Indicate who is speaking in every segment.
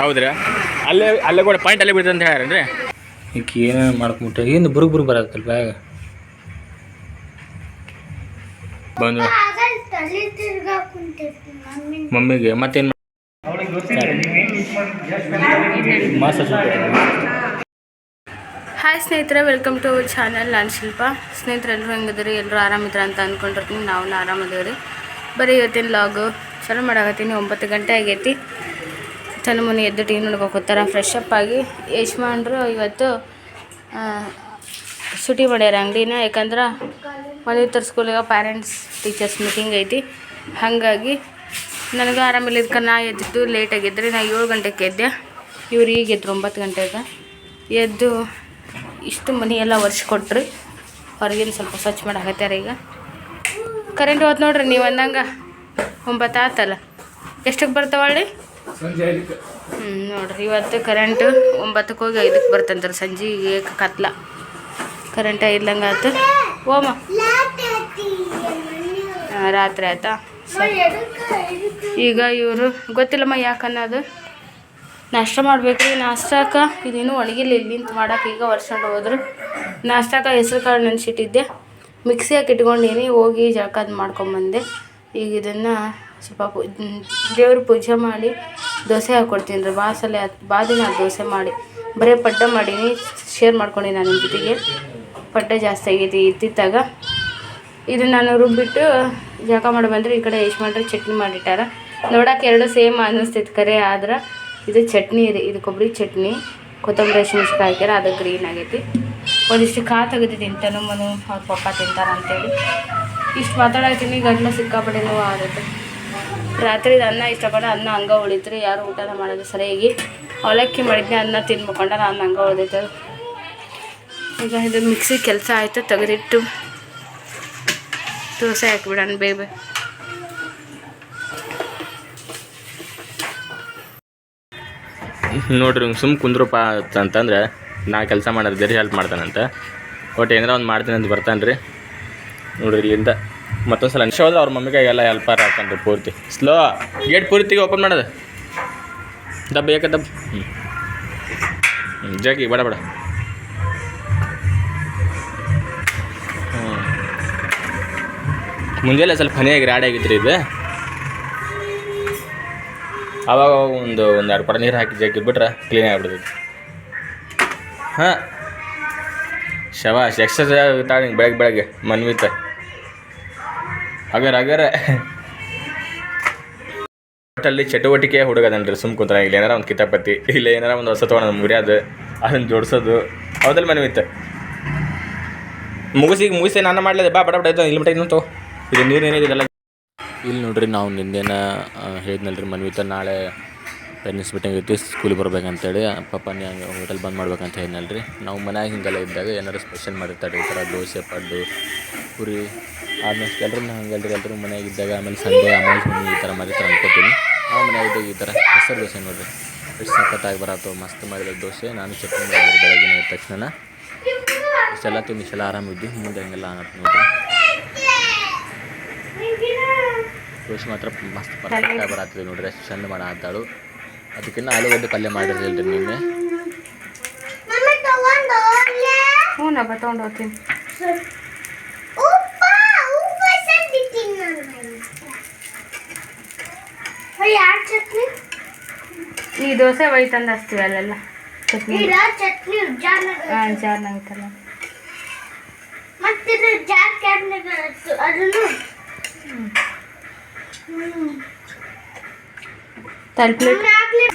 Speaker 1: ಹೌದ್ರಾ? ಅಲ್ಲೇ ಅಲ್ಲೇ ಕೂಡ ಪಾಯಿಂಟ್ ಅಲ್ಲೇ ಬಿಡ್ತಂತ ಅಂತ ಈಕೆ
Speaker 2: ಈಗ ಏನೇನು ಮಾಡ್ಕೊಂಬಿಟ್ಟೆ ಏನು ಬುರುಗ್ ಬುರುಗ್ ಬರತ್ತಲ್ಲ ಬ್ಯಾಗ?
Speaker 1: ಬಂದು ಮಮ್ಮಿಗೆ ಮತ್ತೇನು
Speaker 3: ಹಾಯ್ ಸ್ನೇಹಿತರೆ ವೆಲ್ಕಮ್ ಟು ಅವರ್ ಚಾನಲ್ ನಾನು ಶಿಲ್ಪ ಸ್ನೇಹಿತರೆ ಎಲ್ಲರೂ ಹೆಂಗಿದ್ರಿ ಎಲ್ಲರೂ ಆರಾಮಿದ್ರ ಅಂತ ಅಂದ್ಕೊಂಡಿರ್ತೀನಿ ನಾವು ಆರಾಮದೇವ್ರಿ ಬರೀ ಇವತ್ತಿನ ಲಾಗು ಚಲೋ ಮಾಡಾಕತ್ತೀನಿ. ಒಂಬತ್ತು ಗಂಟೆ ಆಗೈತಿ. ಚಂದ ಮನೆ ಎದ್ದು ಟಿ ನೋಡ್ಬೇಕು ಹೋಗ್ತಾರ ಫ್ರೆಶ್ ಅಪ್ ಆಗಿ ಯಜಮಾನ್ರು ಇವತ್ತು ಸುಟಿ ಮಾಡ್ಯಾರ ಅಂಗಡಿನ. ಯಾಕಂದ್ರೆ ಮನೆ ಸ್ಕೂಲಿಗೆ ಪ್ಯಾರೆಂಟ್ಸ್ ಟೀಚರ್ಸ್ ಮೀಟಿಂಗ್ ಐತಿ. ಹಾಗಾಗಿ ನನಗೆ ಆರಾಮಿಲ್ಲ ಇದಕ್ಕೆ ನಾ ಎದ್ದಿದ್ದು ಲೇಟ್ ಆಗಿದ್ದರೆ ನಾ ಏಳು ಗಂಟೆಗೆ ಎದ್ದೆ. ಇವ್ರು ಈಗ ಎದ್ರು ಒಂಬತ್ತು ಗಂಟೆಗೆ. ಎದ್ದು ಇಷ್ಟು ಮನೆ ಎಲ್ಲ ಒರೆಸ್ಕೊಟ್ರಿ ಹೊರಗಿನ ಸ್ವಲ್ಪ ಸ್ವಚ್ಛ ಮಾಡಾಕತ್ಯಾರ ಈಗ. ಕರೆಂಟ್ ಹೋತ್ ನೋಡ್ರಿ, ನೀವು ಅಂದಂಗೆ ಒಂಬತ್ತು ಆತಲ್ಲ. ಎಷ್ಟಕ್ಕೆ ಬರ್ತಾವಳ್ಳಿ ಹ್ಞೂ ನೋಡ್ರಿ, ಇವತ್ತು ಕರೆಂಟ್ ಒಂಬತ್ತಕ್ಕೆ ಹೋಗಿ ಐದಕ್ಕೆ ಬರ್ತಂತಾರೆ. ಸಂಜೆಗೆ ಕತ್ಲ. ಕರೆಂಟ್ ಇಲ್ಲಂಗೆ ಆತು. ಓಮ. ರಾತ್ರಿ ಆಯ್ತಾ? ಈಗ ಇವರು, ಗೊತ್ತಿಲ್ಲಮ್ಮ ಯಾಕನ್ನೋದು ನಾಷ್ಟ ಮಾಡ್ಬೇಕ್ರಿ ನಾಷ್ಟಾಕ ಇದೇನು ಒಣಗಿಲ್ಲ ಇಲ್ಲಿಂತ ಮಾಡಕ್ಕೆ ಈಗ ಒರ್ಸ್ಕೊಂಡು ಹೋದ್ರು. ನಾಷ್ಟಾಕ ಹೆಸ್ರು ಕಾಳು ನೆನ್ಸಿಟ್ಟಿದ್ದೆ. ಮಿಕ್ಸಿ ಹಾಕಿ ಇಟ್ಕೊಂಡೀನಿ, ಹೋಗಿ ಜಳಕಾದ್ ಮಾಡ್ಕೊಂಬಂದೆ. ಈಗ ಇದನ್ನು ಸ್ವಲ್ಪ ಪೂ ದೇವ್ರ ಪೂಜೆ ಮಾಡಿ ದೋಸೆ ಹಾಕ್ಕೊಡ್ತೀನಿ ರೀ ಭಾಳ ಸಲ ದೋಸೆ ಮಾಡಿ. ಬರೀ ಪಡ್ಡ ಮಾಡೀನಿ, ಶೇರ್ ಮಾಡ್ಕೊಂಡಿ ನಾನು ನಿಮ್ಮ ಜೊತೆಗೆ. ಪಡ್ಡ ಜಾಸ್ತಿ ಆಗೈತಿ, ಇದ್ದಿದ್ದಾಗ. ಇದು ನಾನು ರುಬ್ಬಿಟ್ಟು ಜಾಗ ಮಾಡಿ ಬಂದರೆ ಈ ಕಡೆ ಯಶ್ಮಾನ್ರಿ ಚಟ್ನಿ ಮಾಡಿಟ್ಟಾರ. ನೋಡೋಕೆ ಎರಡು ಸೇಮ್ ಅನ್ನಿಸ್ತೈತೆ ಕರೆ, ಆದ್ರೆ ಇದು ಚಟ್ನಿ ಇದೆ ಇದು ಕೊಬ್ಬರಿ ಚಟ್ನಿ. ಕೊತ್ತಂಬರಿ ಹಸಿಮೆಣ್ಸಿಕಾಯಿ ಹಾಕ್ಯಾರ, ಅದು ಗ್ರೀನ್ ಆಗೈತಿ. ಒಂದಿಷ್ಟು ಕಾ ತೆಗೆದು ತಿಂತಾನು, ಮನು ಅವ್ರ ಪಪ್ಪ ತಿಂತಾರ ಅಂತೇಳಿ ಇಷ್ಟು ಮಾತಾಡತ್ತೀನಿ ಗಂಡ ಸಿಕ್ಕಾಪಟ್ಟೆ ನೋವು ಆಗುತ್ತೆ. ರಾತ್ರಿ ಅನ್ನ ಇಷ್ಟಪಟ್ಟು ಅನ್ನ ಹಂಗೆ ಉಳಿತ್ರಿ, ಯಾರು ಊಟ ಮಾಡೋದು ಸರಿಯಾಗಿ. ಅವಲಕ್ಕಿ ಮಾಡಿದ್ನಿ ಅನ್ನ ತಿನ್ಬೇಕಂಡ ನಾನು ಹಂಗೆ ಉಳಿದೈತೆ ಈಗ ಇದು ಮಿಕ್ಸಿ ಕೆಲಸ ಆಯಿತು, ತೆಗೆದಿಟ್ಟು ದೋಸೆ ಹಾಕ್ಬಿಡೋಣ ಬೇಬೆ
Speaker 1: ನೋಡ್ರಿ ಹಿಂಗೆ ಸುಮ್ಮ ಕುಂದ್ರಪ್ಪ ಅಂತಂದ್ರೆ, ನಾ ಕೆಲಸ ಮಾಡೋದು ಬೇರೆ ಹೆಲ್ಪ್ ಮಾಡ್ತಾನಂತ. ಒಟ್ಟು ಏನಾರ ಒಂದು ಮಾಡ್ತೀನಿ ಅಂತ ಬರ್ತಾನೆ ರೀ ನೋಡ್ರಿ ಇಲ್ಲಿಂದ. ಮತ್ತೊಂದು ಸಲ ಹೋದ್ರೆ ಅವ್ರ ಮಮ್ಮಿಗೆ ಎಲ್ಲ ಹೆಲ್ಪರ್ ಹಾಕಂತ ಪೂರ್ತಿ. ಸ್ಲೋ ಗೇಟ್ ಪೂರ್ತಿಗೆ ಓಪನ್ ಮಾಡೋದು. ದಬ್ಬ, ಏಕ ದಬ್ಬ. ಹ್ಞೂ ಹ್ಞೂ ಬೇಡ ಬೇಡ. ಮುಂಜಾನೆ ಸ್ವಲ್ಪ ಹನಿಯಾಗಿ ರಾಡಿ ಆಗಿತ್ತು ರೀ ಇದು ಆವಾಗ ಒಂದು ಒಂದು ಎರಡು ಪಡ ನೀರು ಹಾಕಿ ಜಗ್ಗಿಬಿಟ್ರೆ ಕ್ಲೀನ್ ಆಗಿಬಿಡ್ತೈತಿ. ಹಾಂ. ಶವಾಶ್ ಎಕ್ಸಸೈಸ್ ಆಗುತ್ತೆ ಬೆಳಗ್ಗೆ ಬೆಳಗ್ಗೆ ಮನ್ವಿತ. ಅಗರ್ ಅಗರ ಒಟ್ಟಲ್ಲಿ ಚಟುವಟಿಕೆ ಹುಡುಗದನ್ರಿ ಸುಮ್ ಕುಂತ ಇಲ್ಲಿ ಏನಾರ ಒಂದು ಕಿತಾಪತಿ, ಇಲ್ಲ ಏನಾರ ಒಂದು ಹೊಸ ತೊಗೊಂಡು ಮುರಿಯೋದು ಅದನ್ನು ಜೋಡಿಸೋದು ಅವದಲ್ಲಿ ಮನೆ ಇತ್ತು. ಮುಗಿಸಿ ಮುಗಿಸಿ ನಾನು ಮಾಡ್ಲಿದೆ, ಬಾ, ಬಡ ಬಡ ಇದ್ದು ಇಲ್ಲಿ ಬಿಟ್ಟು ತಗೋ. ಇದು ನೀರು ಏನಿದೆ ಇಲ್ಲಿ ನೋಡ್ರಿ, ನಾವು ನಿನ್ನೆನ ಹೇಳಿದ್ನಲ್ರಿ ಮನವಿತ ನಾಳೆ ಪೇರೆಂಟ್ಸ್ ಮೀಟಿಂಗ್ ಸ್ಕೂಲಿಗೆ ಬರ್ಬೇಕಂತೇಳಿ ಪಾಪ ನೀ ಹಂಗೆ ಹೋಟೆಲ್ ಬಂದ್ ಮಾಡ್ಬೇಕಂತ ಹೇಳಿದ್ನಲ್ರಿ. ನಾವು ಮನ್ಯಾಗ ಹಿಂಗೆಲ್ಲ ಇದ್ದಾಗ ಏನಾರು ಸ್ಪೆಷಲ್ ಮಾಡಿರ್ತಾರೆ, ಈ ಥರ ದೋಸೆ, ಪಡ್ಡು, ಪುರಿ. ಆಲ್ಮೋಸ್ಟ್ ಎಲ್ಲರೂ ಹಂಗಲ್ರಿ ಎಲ್ಲರೂ ಮನ್ಯಾಗ ಇದ್ದಾಗ ಆಮೇಲೆ ಸಂಜೆ ಆಮೇಲೆ ಈ ಥರ ಮಾಡಿರ್ತಾರೆ ಅನ್ಕೋತೀನಿ. ನಾವು ಮನ್ಯಾಗ ಇದ್ದಾಗ ಈ ಥರ ಹೆಸರು ದೋಸೆ ನೋಡಿರಿ. ಎಷ್ಟು ಸಖತ್ತಾಗಿ ಬರತ್ತೋ, ಮಸ್ತ್ ಮಾಡಿದ ದೋಸೆ, ನಾನು ಚಟ್ನಿ ಮಾಡಿದ್ರು ಬೆಳಗ್ಗೆ ಎದ್ದ ತಕ್ಷಣ ಇಷ್ಟೆಲ್ಲ ತಿಂದು ಇಷ್ಟೆಲ್ಲ ಆರಾಮಿದ್ದು ಮುಂದೆ ಹಂಗೆಲ್ಲ ಆಗತ್ತೆ ನೋಡಿರಿ. ದೋಸೆ ಮಾತ್ರ ಮಸ್ತ್ ಪರ್ಫೆಕ್ಟಾಗಿ ಬರತ್ತಿದೆ ನೋಡ್ರಿ. ಎಷ್ಟು ಚಂದ ಮಾಡತ್ತಾಳು ಅದಕ್ಕಿಂತ ಆಲೂಗಡ್ಡೆ ಪಲ್ಯ ಮಾಡಿರಲಿಲ್ಲ ನಿನ್ನೆ?
Speaker 3: ಹ್ಞೂ ತೊಗೊಂಡು ಹೋಗ್ತೀನಿ. ಈ ದೋಸೆ ಒಯ್ತಂದು ಹಚ್ತೀವಿ ಅಲ್ಲೆಲ್ಲ. ಚಟ್ನಿ.
Speaker 4: ಜಾರ್ನಾಗ
Speaker 3: ಐತಲ್ಲ
Speaker 4: ಮತ್ತೆ ಜಾರ್ ಕ್ಯಾಬ್ನಾಗ
Speaker 3: ತಲ್ಪ್ಲೇಟ್
Speaker 4: ಆಗ್ಲಿ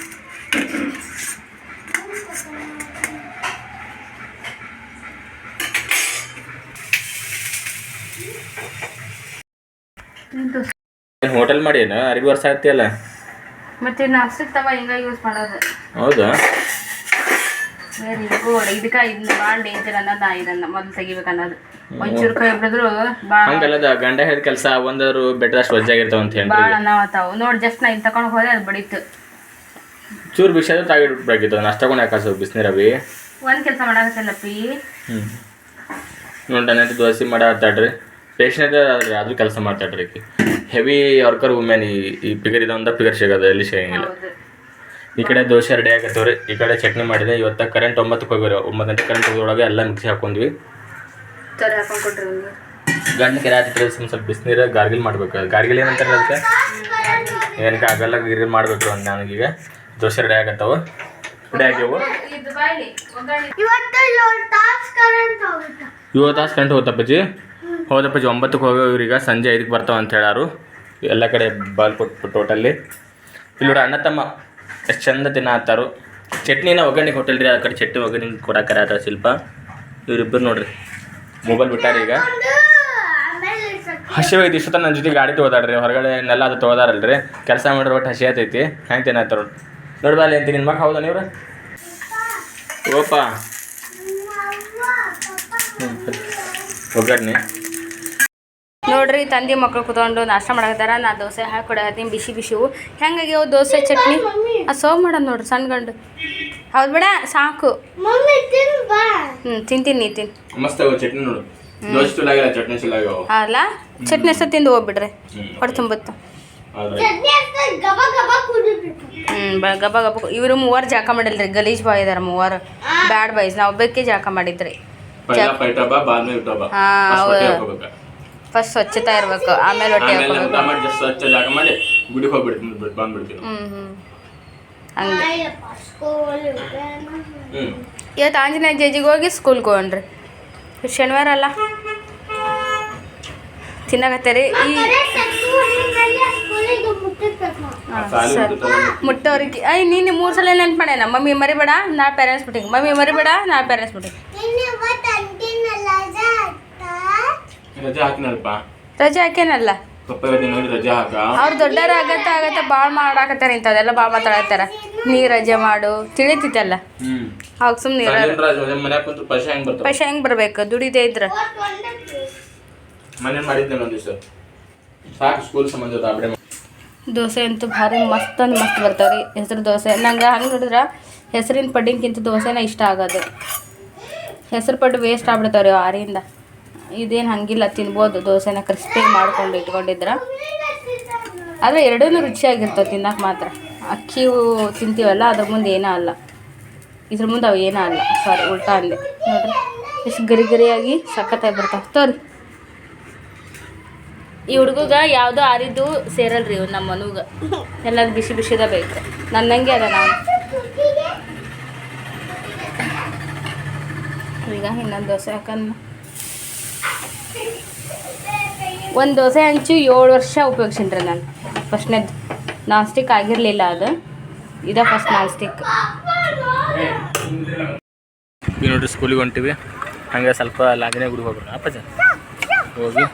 Speaker 1: ಹೋಟೆಲ್ ಮಾಡಿ ಏನು? ಅರಿವಿ ವರ್ಷ ಆಗ್ತಿಯಲ್ಲ
Speaker 3: ಮತ್ತೆ ನಾಷ್ಟಕ್ಕೆ ತವ? ಹಿಂಗ ಯೂಸ್ ಮಾಡೋದು.
Speaker 1: ಹೌದಾ?
Speaker 3: ಗುಡ್ ಇದಕ್ಕೆ ಇದನ್ನ ಭಾಳ ಡೇಂಜರ್ ಅನ್ನೋದು ನಾ ಇದನ್ನ ಮೊದಲು ತೆಗಿಬೇಕು ಅನ್ನೋದು. ಒಂಚೂರು ಕೈ ಬಿಡಿದ್ರು ಭಾಳ
Speaker 1: ಹಂಗಲ್ಲದ ಗಂಡ ಹೇಳಿದ ಕೆಲಸ ಒಂದರು ಬೆಟ್ಟದಷ್ಟು ವಜ್ಜಾಗಿರ್ತಾವ ಅಂತ
Speaker 3: ಭಾಳ
Speaker 1: ಹೇಳಿ
Speaker 3: ಅನ್ನಾವತ್ತಾವು ನೋಡಿ ಜಸ್ಟ್ ನಾ ಇಲ್ಲಿ ತಗೊಂಡು ಹೋದೆ ಅದು ಬಡೀತು.
Speaker 1: ಚೂರು ಬಿಸಿ ತಾಗಿಡ್ಬೇಕಿತ್ತು ನಾಷ್ಟ ತಗೊಂಡು ಯಾಕಾಸು ಬಿಸಿನೀರವಿ
Speaker 3: ಒಂದು ಕೆಲಸ ಮಾಡಾಕತ್ತಿಲ್ಲ ಪಿ.
Speaker 1: ಹ್ಞೂ ನೋಡಿ ನನ್ನ ದೋಸೆ ಮಾಡಾಡ್ತಾಡ್ರಿ ಪೇಷಂಟ್ ಆದ್ರೂ ಕೆಲಸ ಮಾಡ್ತಾಡ್ರಿ ಹೆವಿ ವರ್ಕರ್ ವುಮೆನ್ ಈ ಪಿಗರ್ ಫಿಗರ್ ಇದೊಂದ ಫಿಗರ್ ಸಿಗೋದು ಎಲ್ಲಿ ಸಿಗಂಗಿಲ್ಲ. ಈ ಕಡೆ ದೋಸೆ ರೆಡಿ ಆಗತ್ತವ್ರಿ. ಈ ಕಡೆ ಚಟ್ನಿ ಮಾಡಿದೆ. ಇವತ್ತು ಕರೆಂಟ್ ಒಂಬತ್ತಕ್ಕೆ ಹೋಗಿರೋ ಒಂಬತ್ತು ಗಂಟೆ ಕರೆಂಟ್ ಹೋಗೋದ್ರೊಳಗೆ ಎಲ್ಲ ಮಿಕ್ಸಿ ಹಾಕೊಂಡ್ವಿ.
Speaker 3: ಗಂಡು ಹಾಕೊಂಡ್ ಕೊಟ್ರಿ ಒಂದು.
Speaker 1: ಗಂಡ ಕೆರೆ ಸ್ವಲ್ಪ ಬಿಸಿನೀರ ಗಾರ್ಗಿಲ್ ಮಾಡ್ಬೇಕು. ಗಾರ್ಗಿಲ್ ಏನಂತಾರೆ ಅದಕ್ಕೆ? ಏನಕ್ಕೆ ಆಗಲ್ಲ ಗಿರ್ಗಿಲ್ ಮಾಡಬೇಕು ಅಂತ ನನಗೀಗ. ದೋಸೆ ರೆಡಿ ಆಗತ್ತವ. ರೆಡಿ ಆಗ್ಯಾವು.
Speaker 3: ಇದು ಬಾಯ್ಲಿ ಒಗ್ಗರಣೆ
Speaker 4: ಇವತ್ತು ಏಳು ತಾಸು ಕರೆಂಟ್
Speaker 1: ಹೋತಪ್ಪಜ್ಜಿ ಹೋದಪ್ಪಜ್ಜಿ ಒಂಬತ್ತಕ್ಕೆ ಹೋಗೋ ಇವ್ರೀಗ. ಸಂಜೆ ಐದಕ್ಕೆ ಬರ್ತಾವ ಅಂತ ಹೇಳಾರು ಎಲ್ಲ ಕಡೆ ಬಾಲ್ ಟೋಟಲಿ ಟೋಟಲ್ಲಿ ಇಲ್ಲಿ ನೋಡಿ ಅಣ್ಣ ತಮ್ಮ. ಎಷ್ಟು ಚಂದ ತಿನ್ನತ್ತಾರು ಚಟ್ನಿನ ಒಗ್ಗರಣೆಗೆ ರೀ ಆ ಕಡೆ ಚಟ್ನಿ ಒಗ್ಗರಣೆ ಕೊಡಾಕರ ಶಿಲ್ಪ. ಇವರಿಬ್ಬರು ನೋಡ್ರಿ ಮೊಬೈಲ್ ಬಿಟ್ಟಾರ ಈಗ.
Speaker 4: ಸ್ವಲ್ಪ
Speaker 1: ಹಸಿವಾಗೈತಿ ಇಷ್ಟೊತ್ತ ನನ್ನ ಜೊತೆ ಗಾಡಿ ತೊಗೋದಾಡ್ರಿ ಹೊರಗಡೆ ನೆಲ್ಲ ಅದು ತೊಗೋದಾರಲ್ರಿ. ಕೆಲಸ ಮಾಡಿದ್ರೆ ಒಟ್ಟು ಹಸಿ ಆತೈತಿ ಹೆಂಗೆ ತಿನ್ನತ್ತಾರ ನೋಡಿ ಬಾಲಿ ಅಂತ ನಿನ್ನ ಮಗ ಹೌದಾ ನೀವ್ರ? ಓಪಾ. ಒಗ್ಗರಣೆ.
Speaker 3: ನೋಡ್ರಿ ತಂದೆ ಮಕ್ಳು ಕುತ್ಕೊಂಡು ನಾಷ್ಟ ಮಾಡಕತ್ತಾರ ನಾ ದೋಸೆ ಹಾಕಿ ಕೊಡಕತ್ತೀನಿ ಬಿಸಿ ಬಿಸಿವು. ಹೆಂಗಾಗ್ಯಾವ ದೋಸೆ ಚಟ್ನಿ? ಆ ಸರ್ವ್ ಮಾಡೋದು ನೋಡ್ರಿ ಸಣ್ಣ ಗಂಡು. ಹೌದು ಬೇಡ ಸಾಕು.
Speaker 4: ಮಮ್ಮಿ ತಿನ್ ಬಾ.
Speaker 3: ಹ್ಞೂ ತಿಂತೀನಿ ನೀ ತಿನ್.
Speaker 1: ಮಸ್ತ್ ಚಟ್ನಿ ನೋಡು. ದೋಸೆ ಚುಲಾಗಿಲ್ಲ ಚಟ್ನಿ ಚುಲಾಗ್ಯಾವ
Speaker 3: ಅಲ್ಲ? ಚಟ್ನಿ ಅಷ್ಟ ತಿಂದು ಹೋಗ್ಬಿಡ್ರಿ. ಹೊಡೆ ತುಂಬತ್ತು. ಹ್ಞೂ ಗಬ ಗಬ ಇವರು ಮೂವರು ಜಾಕ ಮಾಡಿಲ್ರಿ ಗಲೀಜ್ ಬಾಯ್ ಇದಾರೆ ಮೂವರು. ಬ್ಯಾಡ್ ಬಾಯ್ಸ್ ನಾವು ಒಬ್ಬಕ್ಕೆ ಜಾಕ ಮಾಡಿದ್ರಿ. ಹಾ,
Speaker 1: ಫಸ್ಟ್
Speaker 3: ಸ್ವಚ್ಛತಾ ಇರ್ಬೇಕು ಆಮೇಲೆ ಹೊಟ್ಟೆ
Speaker 1: ಆಮೇಲೆ ಊಟ
Speaker 3: ಹಾಕೋಬೇಕು
Speaker 1: ಮಾಡಿ ಜಸ್ಟ್ ಸ್ವಚ್ಛ ಜಾಗ ಮಾಡಿ ಗುಡಿಗೆ ಹೋಗ್ಬಿಡ್ತೀನಿ ಬಂದ್ಬಿಡ್ತೀನಿ.
Speaker 3: ಹ್ಞೂ ಹ್ಞೂ ಹಂಗೆ.
Speaker 1: ಹ್ಮ್
Speaker 3: ಇವತ್ತು ಆಂಜನೇಯ ಜೇಜಿಗೆ ಹೋಗಿ ಸ್ಕೂಲ್ಗೆ ಹೋಗ್ರಿ. ಶನಿವಾರ ಅಲ್ಲ? ತಿನ್ನಕತ್ತೀರಿ. ಈ
Speaker 4: ಮುಟ್ಟಿಸ್ಬೇಕು
Speaker 3: ಹಾ,
Speaker 1: ಸಾಲಿ
Speaker 3: ಸರಿ.
Speaker 1: ಮುಗಿತಲ್ಲ.
Speaker 3: ಮುಟ್ಟೋರಿಗೆ ಐ ನೀನು ಮೂರು ಸಲ ನೆನ್ಪು ಮಾಡ್ಯಾನ ಮಮ್ಮಿ ಮರಿಬೇಡ ನಾ ಪೇರೆಂಟ್ಸ್ ಮೀಟಿಂಗ್ ಮಮ್ಮಿ ಮರಿಬೇಡ ನಾ ಪೇರೆಂಟ್ಸ್ ಮೀಟಿಂಗ್
Speaker 1: ರಜೆ ಹಾಕಿನಲ್ಪ
Speaker 3: ರಜೆ ಹಾಕೇನಲ್ಲ?
Speaker 1: ರಜೆ ಹಾಕ.
Speaker 3: ಅವ್ರು ದೊಡ್ಡರ ಆಗತ್ತ ಆಗತ್ತ ಭಾಳ ಮಾಡಾಕತ್ತಾರ ಇಂಥದೆಲ್ಲ ಭಾಳ ಮಾತಾಡತ್ತಾರ. ನೀ ರಜೆ ಮಾಡು
Speaker 1: ತಿಳಿತಿತ್ತಲ್ಲ
Speaker 3: ಅವಾಗ ಸುಮ್ಮನೆ
Speaker 1: ಮನ್ಯಾಗ ಕುಂತು ಪೈಸೆ ಹೆಂಗ್ ಬರ್ತಾವ?
Speaker 3: ಪೈಸೆ ಹೆಂಗೆ ಬರ್ಬೇಕು? ದುಡಿದೇ ಇದ್ರ.
Speaker 1: ಮನೆ ಮಾಡಿದ್ದೆ ಒಂದ್ ದಿವಸ. ಸಾಕು ಸ್ಕೂಲ್ ಸಂಬಂಧ ಅಬ್ಡೆ
Speaker 3: ದೋಸೆ ಅಂತೂ ಭಾರಿ ಮಸ್ತ್ ಅಂದ್ರೆ ಮಸ್ತ್ ಬರ್ತಾವ್ರಿ ಹೆಸರು ದೋಸೆ. ನಂಗೆ ಹಂಗೆ ನೋಡಿದ್ರೆ ಹೆಸರಿನ ಪಡ್ಡಿಂಗ್ಕಿಂತ ದೋಸೆನ ಇಷ್ಟ ಆಗೋದು. ಹೆಸರು ಪಡ್ಡು ವೇಸ್ಟ್ ಆಗ್ಬಿಡ್ತಾವ್ರಿ ಆರಿಂದ ಇದೇನು ಹಂಗಿಲ್ಲ, ತಿನ್ಬೋದು. ದೋಸೆನ ಕ್ರಿಸ್ಪಿ ಮಾಡ್ಕೊಂಡು ಇಟ್ಕೊಂಡಿದ್ರೆ. ಆದರೆ ಎರಡೂ ರುಚಿಯಾಗಿರ್ತವೆ ತಿನ್ನೋಕೆ ಮಾತ್ರ. ಅಕ್ಕಿ ತಿಂತೀವಲ್ಲ, ಅದ್ರ ಮುಂದೆ ಏನೂ ಅಲ್ಲ. ಇದ್ರ ಮುಂದೆ ಅವು ಏನೂ ಅಲ್ಲ. ಸಾರಿ ಉಲ್ಟಾ ಅಂದೆ. ನೋಡ್ರಿ, ಎಷ್ಟು ಗರಿ ಗರಿಯಾಗಿ ಸಖತ್ತಾಗಿ ಬರ್ತಾವೆ. ತೋರಿ. ಈ ಹುಡುಗಗ ಯಾವುದೋ ಆರಿದ್ದು ಸೇರಲ್ರಿ ಇವ್ ನಮ್ಮ ಮನುಗ. ಎಲ್ಲದು ಬಿಸಿ ಬಿಸಿದ ಬೇಕು ನನ್ನಂಗೆ ಅದ ನಾವು. ಈಗ ಇನ್ನೊಂದು ದೋಸೆ ಹಾಕನ್ನ ಒಂದು ದೋಸೆ ಹಂಚು ಏಳು ವರ್ಷ ಉಪಯೋಗಿಸಿನ್ರಿ ನಾನು. ಫಸ್ಟ್ನೇದು ನಾನ್ ಸ್ಟಿಕ್ ಆಗಿರಲಿಲ್ಲ ಅದು. ಇದ ಫಸ್ಟ್ ನಾನ್ ಸ್ಟಿಕ್
Speaker 1: ನೋಡ್ರಿ ಸ್ಕೂಲಿಗೆ ಹೊಂಟಿವಿ. ಹಂಗೆ ಸ್ವಲ್ಪ ಲಾಗಿನೇ ಗುಡಿಗೆ ಹೋಗ್ಬೇಕು. ಅಪ್ಪಜ? ಹೋಗಿ.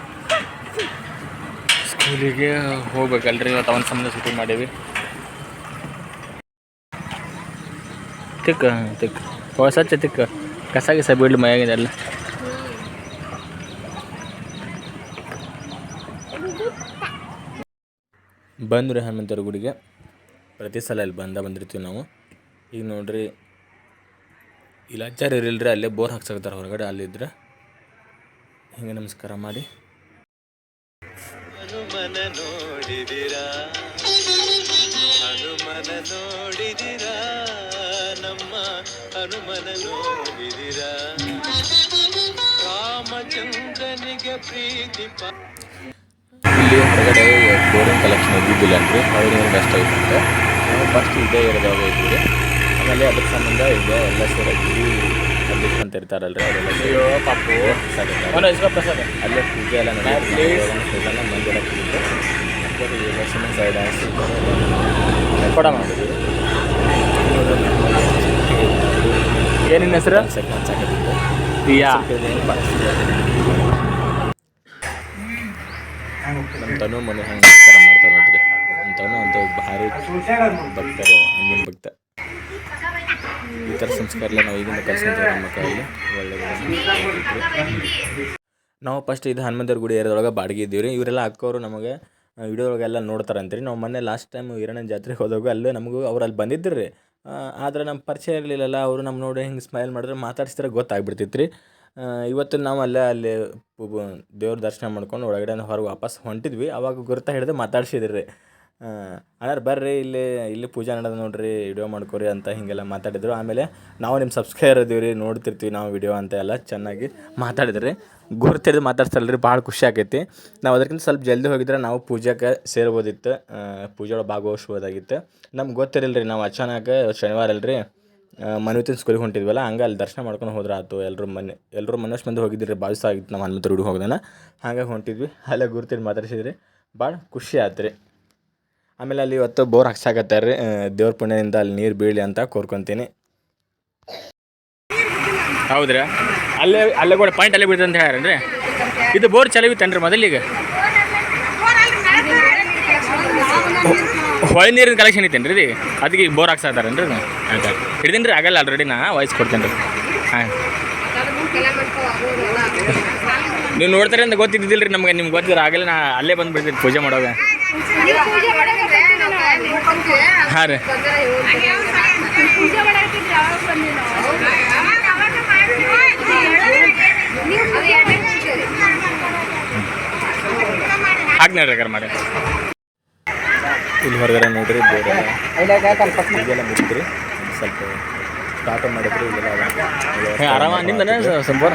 Speaker 1: ಸ್ಕೂಲಿಗೆ ಹೋಗ್ಬೇಕಲ್ರಿ. ಇವತ್ತು ಅವನ ಸಂಬಂಧ ಶೂಟಿಂಗ್ ಮಾಡೀವಿ. ತಿಕ್ಕ ತಿಕ್ಕ. ಹೊಸ ತಿಕ್ಕ. ಕಸ ಗಿಸ ಬೀಳ್ಲಿ ಮೈಯಾಗಿದೆಲ್ಲ ಬಂದ್ರಿ ಹನುಮಂತರ ಗುಡಿಗೆ. ಪ್ರತಿ ಸಲ ಇಲ್ಲಿ ಬಂದ ಬಂದಿರ್ತೀವಿ ನಾವು. ಈಗ ನೋಡ್ರಿ, ಇಲ್ಲ ಅಜ್ಜಾರು ಇರಲ್ರಿ ಅಲ್ಲೇ ಬೋರ್ ಹಾಕ್ಸಕತ್ತಾರ ಹೊರಗಡೆ ಅಲ್ಲಿದ್ರೆ ಹಿಂಗೆ ನಮಸ್ಕಾರ ಮಾಡಿ.
Speaker 5: ಹನುಮನ ನೋಡಿದಿರಾ? ನೋಡಿದಿರಾ? ನಮ್ಮ ರಾಮಚಂದ್ರನಿಗೆ ಪ್ರೀತಿ ಪ
Speaker 1: ಇಲ್ಲಿ ಹೊರಗಡೆ ಬೋರಿನ ಕಲೆಕ್ಷನ್ ಇದ್ದಿದ್ದಿಲ್ಲ ಅಂದ್ರೆ ಅವ್ರಿಗೆ ಕಷ್ಟ ಆಗುತ್ತೆ ನಾವು ಫಸ್ಟ್ ಇದ್ದೇ ಇರೋದಾಗ ಇದ್ದೀವಿ ಆಮೇಲೆ ಅದಕ್ಕೆ ಸಂಬಂಧ ಇದೆ ಎಲ್ಲ ಸೇರಾಗಿ ಅಧ್ಯಕ್ಷ ಅಂತ ಇರ್ತಾರಲ್ರಿ ಅದೆಲ್ಲ ಅಯ್ಯೋ ಪಾಪು. ಪ್ರಸಾದ. ಅಲ್ಲೇ ಪೂಜೆ ಎಲ್ಲ ನಡೆಯುತ್ತೆ. ಮಂದಿರ ಕೂತು ಲಕ್ಷ್ಮಣ ಸೈಡ್ ಕೊಡ ಮಾಡಿದ್ವಿ ಏನಿನ ಹೆಸರು? ಪ್ರಿಯಾ. ನಮ್ಮ ತನು ಮನೆ ಹಂಗೆ ನಮಸ್ಕಾರ ಮಾಡ್ತಾರೆ ನೋಡ್ರಿ ನಮ್ಮ ತನು ಅಂತ ಭಾರಿ ಭಕ್ತರು ಭಕ್ತ. ಈ ಥರ ಸಂಸ್ಕಾರ ನಾವು ಈಗಿಂದ ಕಲಿಸ್ಕೊಂತೀವಿ ನಮ್ಮ ಕೈಯಲ್ಲಿ ಒಳ್ಳೆಯದು. ನಾವು ಫಸ್ಟ್ ಇದು ಹನುಮಂತರ ಗುಡಿ ಏರಿಯಾದೊಳಗೆ ಬಾಡಿಗೆ ಇದ್ದೀವಿ ರೀ ಇವರೆಲ್ಲ ಅಕ್ಕವರು ನಮಗೆ ವಿಡಿಯೋದೊಳಗೆಲ್ಲ ನೋಡ್ತಾರಂತೀರಿ. ನಾವು ಮೊನ್ನೆ ಲಾಸ್ಟ್ ಟೈಮ್ ಈರಣ್ಣ ಜಾತ್ರೆಗೆ ಹೋದಾಗ ಅಲ್ಲೇ ನಮಗೂ ಅವ್ರು ಅಲ್ಲಿ ಬಂದಿದ್ರು ರೀ ಆದ್ರೆ ನಮ್ಮ ಪರಿಚಯ ಇರಲಿಲ್ಲಲ್ಲ, ಅವರು ನಮ್ಮ ನೋಡಿ ಹಿಂಗೆ ಸ್ಮೈಲ್ ಮಾಡಿದ್ರೆ ಮಾತಾಡ್ಸಿದ್ರೆ ಗೊತ್ತಾಗ್ಬಿಡ್ತಿತ್ತು ರೀ ಇವತ್ತು ನಾವು ಅಲ್ಲೇ, ಅಲ್ಲಿ ದೇವ್ರ ದರ್ಶನ ಮಾಡ್ಕೊಂಡು ಒಳಗಡೆ ಹೊರಗೆ ವಾಪಸ್ ಹೊಂಟಿದ್ವಿ. ಅವಾಗ ಗುರುತ ಹಿಡಿದು ಮಾತಾಡ್ಸಿದ್ರಿ. ಅಣ್ಣಾರು ಬರ್ರಿ, ಇಲ್ಲಿ ಇಲ್ಲಿ ಪೂಜೆ ನಡೆದ ನೋಡ್ರಿ ವಿಡಿಯೋ ಮಾಡ್ಕೊರಿ ಅಂತ ಹೀಗೆಲ್ಲ ಮಾತಾಡಿದ್ರು. ಆಮೇಲೆ ನಾವು ನಿಮ್ಮ ಸಬ್ಸ್ಕ್ರೈಬರ್ ಇದೀವಿ ರೀ ನೋಡ್ತಿರ್ತೀವಿ ನಾವು ವಿಡಿಯೋ ಅಂತ ಎಲ್ಲ ಚೆನ್ನಾಗಿ ಮಾತಾಡಿದ್ರಿ. ಗುರ್ತಿರಿದು ರೀ ಭಾಳ ಖುಷಿ ಆಕೈತಿ. ನಾವು ಅದಕ್ಕಿಂತ ಸ್ವಲ್ಪ ಜಲ್ದಿ ಹೋಗಿದ್ರೆ ನಾವು ಪೂಜೆಗೆ ಸೇರ್ಬೋದಿತ್ತು. ಪೂಜೆ ಒಳಗೆ ಭಾಗವಹಿಸ್ಬೋದಾಗಿತ್ತು. ನಮ್ಗೆ ಗೊತ್ತಿರಲಿಲ್ಲ ರೀ ನಾವು ಅಚಾನಕ ಶನಿವಾರ ಅಲ್ರಿ ಮನ್ವಿತಿನ ಸ್ಕೂಲಿಗೆ ಹೊಂಟಿದ್ವಲ್ಲ, ಹಂಗೆ ಅಲ್ಲಿ ದರ್ಶನ ಮಾಡ್ಕೊಂಡು ಹೋದ್ರೆ ಆಯ್ತು ಎಲ್ಲರೂ ಮನೆ ಎಲ್ಲರೂ ಮನಸ್ಸು ಮಂದಿ ಹೋಗಿದ್ರಿ ಭಾಳ ಆಗಿತ್ತು ನಮ್ಮ ಹನುಮಂತ ರೂಢಿ ಹೋಗ್ದಾನ. ಹಾಗಾಗಿ ಹೊಂಟಿದ್ವಿ. ಅಲ್ಲೇ ಗುರ್ತಿನ ಮಾತಾಡ್ಸಿದ್ರಿ, ಭಾಳ ಖುಷಿ ಆಯ್ತು ರೀ ಆಮೇಲೆ ಅಲ್ಲಿ ಇವತ್ತು ಬೋರ್ ಹಾಕ್ಸಾಕತ್ತಾರೆ ರೀ ದೇವ್ರ ಪುಣ್ಯದಿಂದ ಅಲ್ಲಿ ನೀರು ಬೀಳಲಿ ಅಂತ ಕೋರ್ಕೊತೀನಿ. ಹೌದ್ರಾ? ಅಲ್ಲೇ ಅಲ್ಲೇ ಕೂಡ ಪಾಯಿಂಟ್ ಅಲ್ಲೇ ಬಿಡ್ತಂತ ಹೇಳ್ಯಾರೇನ್ರಿ? ಇದು ಬೋರ್ ಚಲವಿತ್ತನ್ರಿ ಮೊದಲಿಗೆ? ಹೊಳೆ ನೀರಿನ ಕಲೆಕ್ಷನ್ ಐತೇನು ರೀ ಅದಕ್ಕೆ ಬೋರ್ ಆಯ್ತು ಹಿಡಿದೀನಿ ರೀ ಆಗಲ್ಲ ಆಲ್ರೆಡಿ ನಾ, ವಾಯ್ಸ್ ಕೊಡ್ತೇನೆ ರೀ ಹಾಂ ನೀವು ನೋಡ್ತಾರೆ ಅಂತ ಗೊತ್ತಿದ್ದಿಲ್ಲ ರೀ ನಮ್ಗೆ, ನಿಮ್ಗೆ ಗೊತ್ತಿದ್ರೆ ಆಗಲ್ಲ, ನಾ ಅಲ್ಲೇ ಬಂದು ಬಿಡ್ತೀನಿ ಪೂಜೆ ಮಾಡೋಗ ಹಾಂ ರೀ. ನೋಡ್ರಿ ಮಾಡಿ. ಇಲ್ಲಿ ಹೊರಗಡೆ ನೋಡ್ರಿ ಬೇರೆ ಇದೆಲ್ಲ ಮುಗಿದ್ರಿ ಸ್ವಲ್ಪ ಸ್ಟಾರ್ಟ್ ಮಾಡಿದ್ರಿ ಇಲ್ಲೆಲ್ಲ ಆರಾಮ ನಿಮ್ದನ? ಸಂಪೂರ್ಣ?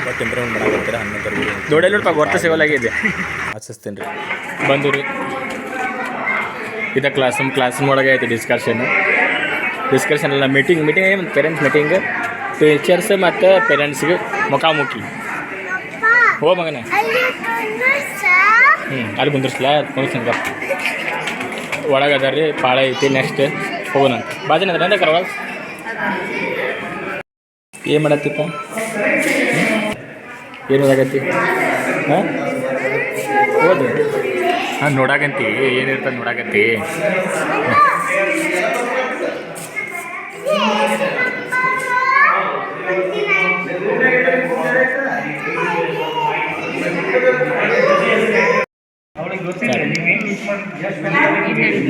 Speaker 1: ಮಾಡಾಕತ್ತೀರ ಹನ್ನೊಂದು ನೋಡಿ ನೋಡಪ್ಪ ಗೊತ್ತ ಸಿಗೋಲಾಗಿದೆ. ಆಚಿಸ್ತೀನಿ ರೀ. ಬಂದು ರೀ. ಇದು ಕ್ಲಾಸ್ ರೂಮ್ ಕ್ಲಾಸ್ ಒಳಗೆ ಐತಿ ಡಿಸ್ಕಷನ್ ಡಿಸ್ಕಷನ್ ಎಲ್ಲ ಮೀಟಿಂಗ್ ಮೀಟಿಂಗ್ ಏನು ಪೇರೆಂಟ್ಸ್ ಮೀಟಿಂಗ್ ಟೀಚರ್ಸ್ ಮತ್ತು ಪೇರೆಂಟ್ಸ್ಗೆ ಮುಖಾಮುಖಿ. ಹೋ ಮಗನೆ.
Speaker 4: ಅಲ್ಲಿ.
Speaker 1: ಹ್ಞೂ ಅಲ್ಲಿ ಕುಂದಿರ್ಸಲ? ಕುಂದ್ರಸ್ತೀನಿ ಒಳಗೆ ಅದ ರೀ ಭಾಳ ಐತಿ ನೆಕ್ಸ್ಟ್ ಹೋಗೋಣ ಬಾಜಿನ ಅದ್ರ ಕರವಾಗ ಏನು ಮಾಡತ್ತಿಪ್ಪ? ಏನು ಮಾಡಾಕತ್ತಿ? ಹಾಂ? ಓದು ಹಾಂ ನೋಡಾಕಂತಿ ಏನಿರ್ತದೆ ನೋಡಾಗಂತಿ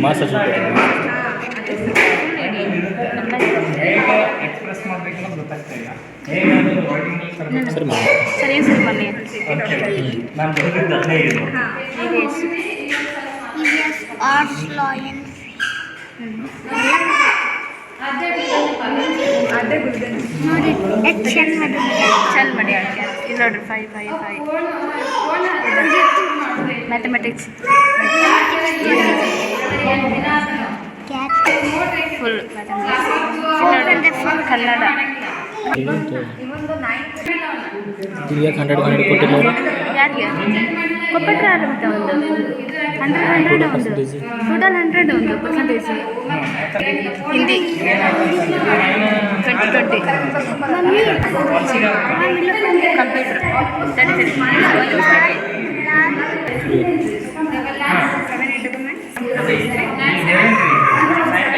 Speaker 1: ಮಾಸ ಸರಿ ಮಾಡಿ
Speaker 3: ಸರಿ ಸರಿ ಬನ್ನಿ
Speaker 4: EVS Arts Lion. ನೋಡಿ ಎಷ್ಟು ಚಂದ ಮಾಡಿದ್ದಾರೆ.
Speaker 3: ಚಂದ ಮಾಡಿ ಆಕೆ ಇಲ್ಲಿ ನೋಡ್ರಿ five five five mathematics. Full mathematics full Kannada
Speaker 1: hundred hundred ಕೊಟ್ಟಿಲ್ಲ
Speaker 3: ಯಾರಿಗೆ? ಕೊಪ್ಪಟ್ರೆ ಆರು ಮತ್ತೆ ಒಂದು ಹಂಡ್ರೆಡ್ ಹಂಡ್ರೆಡ್ ಒಂದು ಟೋಟಲ್ ಹಂಡ್ರೆಡ್ ಒಂದು percentage Hindi twenty twenty computer ಸರಿ ಸರಿ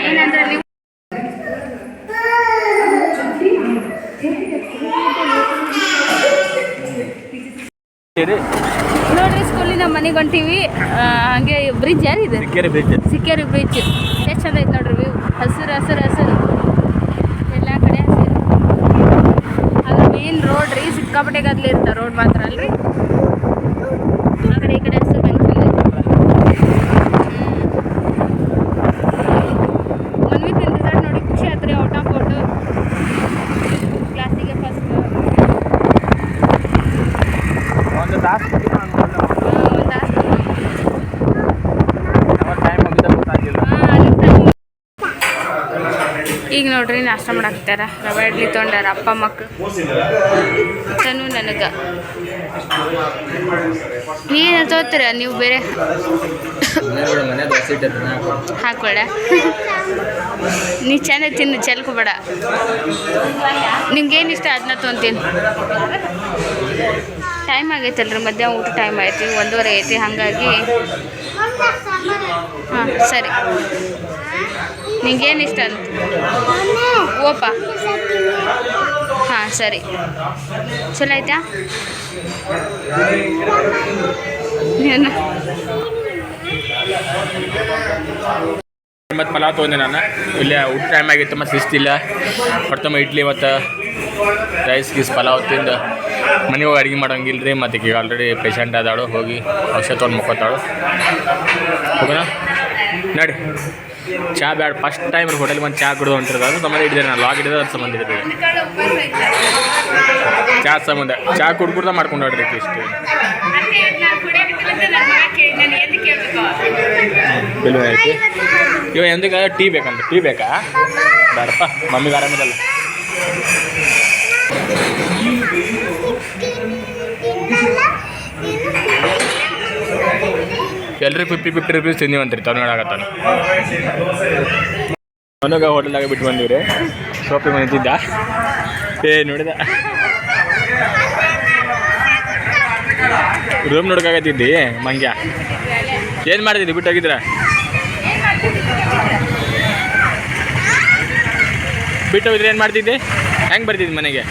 Speaker 3: ಏನಂದ್ರೆ ನೀವು ನೋಡ್ರಿ ಸ್ಕೂಲಿನ ಮನೆಗೆ ಹೊಂಟೀವಿ ಹಂಗೆ ಬ್ರಿಡ್ಜ್ ಯಾರಿದೆ?
Speaker 1: ಸಿಕ್ಕೇರಿ ಬ್ರಿಡ್ಜ್
Speaker 3: ಸಿಕ್ಕೇರಿ ಬ್ರಿಡ್ಜ್ ಎಷ್ಟು ಚಂದ ಐತೆ ನೋಡ್ರಿ ವ್ಯೂ ಹಸಿರು ಹಸಿರು ಹಸಿರು. ಎಲ್ಲ ಕಡೆ ಹಸಿರು. ಅದು ಮೇನ್ ರೋಡ್ ರೀ ಸಿಕ್ಕಾಪಟ್ಟೆ ಗದ್ಲಿ ಇರ್ತಾರೆ ರೋಡ್ ಮಾತ್ರ ಅಲ್ರಿ ಆ ಕಡೆ ಈ ಕಡೆ ಹಸಿರು ಬಂದಿಲ್ಲ ಮನ್ವಿತ್ ರಿಸಲ್ಟ್ ನೋಡಿ ಖುಷಿ ಆಯ್ತು ರೀ ಔಟ್ ಆಫ್ ಔಟ್ ಕ್ಲಾಸಿಗೆ ಫಸ್ಟ್
Speaker 1: ಒಂದು ತಾಸು
Speaker 3: ಒಂದು ತಾಸು
Speaker 1: ಟೈಮ್ ಮುಗಿದ ಗೊತ್ತಾಗಿಲ್ಲ
Speaker 3: ಈಗ ನೋಡ್ರಿ, ನಾಷ್ಟ ಮಾಡಾಕ್ತಾರ. ರವೆ, ಇಡ್ಲಿ ತೊಗೊಂಡಾರ ಅಪ್ಪ ಮಕ್ಕಳು ತನು ನನಗೆ? ನೀನು ತೋತೀರ ನೀವು ಬೇರೆ? ಹಾಕೊಳ ನೀ ಚೆನ್ನಾಗಿ ತಿನ್ನು ಚೆಲ್ಕೋಬೇಡ ನಿಮ್ಗೇನು ಇಷ್ಟ? ಅದನ್ನ ತೊಗೊಂತೀನಿ. ಟೈಮ್ ಆಗೈತಲ್ರಿ, ಮಧ್ಯಾಹ್ನ ಊಟ ಟೈಮ್ ಆಯ್ತು, ಒಂದೂವರೆ ಐತಿ ಹಾಗಾಗಿ. ಹಾಂ, ಸರಿ. ನಿಂಗೇನು ಇಷ್ಟ ಅಂತ ಓಪ. ಹಾಂ, ಸರಿ. ಚಲೋ ಆಯ್ತಾ?
Speaker 1: ಮತ್ತು ಪಲಾವ್ ತೊಗೊಂಡೆ ನಾನು. ಇಲ್ಲೇ ಊಟ ಟೈಮ್ ಆಗಿತ್ತು, ಮತ್ತು ಶಿಸ್ತಿಲ್ಲ ಪ್ರಥಮ ಇಡ್ಲಿ ಮತ್ತು ರೈಸ್ ಗೀಸ್, ಪಲಾವ್ ತಿಂದು ಮನೆ ಹೋಗಿ ಅಡುಗೆ ಮಾಡೋಂಗಿಲ್ಲ ರೀ ಮತ್ತು ಈಗ ಆಲ್ರೆಡಿ ಪೇಷಂಟ್ ಆದಾಳು ಹೋಗಿ ಔಷಧ ತೊಗೊಂಡು ಮುಕ್ಕೋತಾಳು. ಹೋಗೋಣ? ನಡಿ. ಚಾ ಬ್ಯಾಡ. ಫಸ್ಟ್ ಟೈಮ್ ಹೋಟೆಲ್ ಬಂದು ಚಾ ಕುಡಿದು ಹೊಂಟಿರೋದು. ಅದು ಸಂಬಂಧ ಹಿಡಿದ್ರೆ ನಾನು. ಲಾಗ್ ಹಿಡಿದ್ರೆ ಅದ್ರ ಸಂಬಂಧ ಇದೆ ಚಾ ಸಂಬಂಧ. ಚಾ ಕುಡ್ ಕುಡ್ದ ಮಾಡ್ಕೊಂಡು ಹೊಡ್ರಿ ಇಷ್ಟು ಇವ ಎಂದಕ್ಕೆ ಟೀ ಬೇಕಂತ. ಟೀ ಬೇಕಾ? ಬೇಡಪ್ಪ. ಮಮ್ಮಿಗೆ ಆರಾಮಿರಲ್ಲ. ಎಲ್ರಿಗೂ ಫಿಫ್ಟಿ ಫಿಫ್ಟಿ ರುಪೀಸ್ ತಿಂದೀವಂತ್ರಿ ತಮಿಳ್ನಾಡಾಗತ್ತಾನ ಮನೋಗ ಹೋಟೆಲ್ದಾಗ ಬಿಟ್ಟು ಬಂದಿವ್ರಿ. ಶಾಪಿಂಗ್ ಬಂದಿದ್ದ ಏ, ನೋಡಿದ. ರೂಮ್ ನೋಡ್ಕಾಗತ್ತಿದ್ದಿ ಮಂಗ್ಯ? ಏನು ಮಾಡ್ತಿದ್ದಿ, ಬಿಟ್ಟು ಹೋಗಿದ್ರ? ಬಿಟ್ಟು ಹೋಗಿದ್ರೆ ಏನು ಮಾಡ್ತಿದ್ದೆ? ಹೆಂಗೆ ಬರ್ತಿದ್ದಿ ಮನೆಗೆ?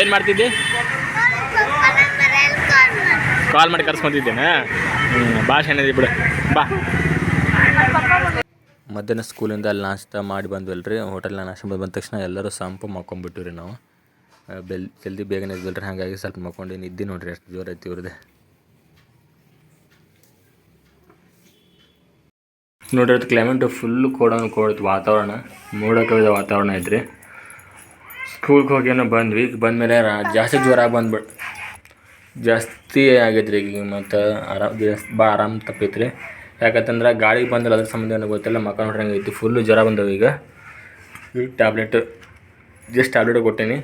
Speaker 1: ಏನು ಮಾಡ್ತಿದ್ದಿ? ಕಾಲ್ ಮಾಡಿ ಕರ್ಸ್ಕೊಂತಿದ್ದೇನೆ. ಹ್ಞೂ ಭಾಳ ಚೆನ್ನಾಗಿದೆ ಬಿಡು. ಬಾ. ಮಧ್ಯಾಹ್ನ ಸ್ಕೂಲಿಂದ ಅಲ್ಲಿ ನಾಷ್ಟ ಮಾಡಿ ಬಂದ್ವಲ್ಲ ರೀ ಹೋಟೆಲ್ನ ನಾಷ್ಟ ಮಾಡಿ ಬಂದ ತಕ್ಷಣ ಎಲ್ಲರೂ ಸಂಪು ಮಕ್ಕೊಂಬಿಟ್ಟಿವಿ ರೀ ನಾವು ಬೆಲ್, ಜಲ್ದಿ ಬೇಗನೆ ರೀ ಹಾಗಾಗಿ ಸ್ವಲ್ಪ ಮಕ್ಕೊಂಡು ನಿದ್ದೆ ನೋಡ್ರಿ ಅಷ್ಟು ಜೋರು ಐತಿ ಇವ್ರದ್ದು ನೋಡ್ರಿ ಅದು ಕ್ಲೈಮೇಟ್ ಫುಲ್ ಕೋಡನ್ ಕೋಡತ್ ವಾತಾವರಣ. ಮೋಡ ಕವಿದ ವಾತಾವರಣ ಐತ್ರಿ. ಸ್ಕೂಲ್ಗೆ ಹೋಗ್ಯಾನ ಬಂದ್ವಿ. ಬಂದಮೇಲೆ ಜಾಸ್ತಿ ಜ್ವರ ಬಂದ್ಬಿಡ್ ಜಾಸ್ತಿ ಆಗೈತೆ ರೀ ಈಗ ಮತ್ತು ಆರಾಮ್ ಜಾಸ್ತಿ ಭಾಳ ಆರಾಮ ತಪ್ಪೈತೆ ರೀ ಯಾಕಂತಂದ್ರೆ ಗಾಳಿ ಬಂದಿಲ್ಲ, ಅದ್ರ ಸಂಬಂಧ ಏನೋ ಗೊತ್ತಿಲ್ಲ ಮಕ್ಕ ನೋಡ್ರಂಗೆ ಐತಿ ಫುಲ್ಲು ಜ್ವರ ಬಂದವು ಈಗ. ಈ ಟ್ಯಾಬ್ಲೆಟ್ ಜಸ್ಟ್ ಟ್ಯಾಬ್ಲೆಟ್ ಕೊಟ್ಟೀನಿ.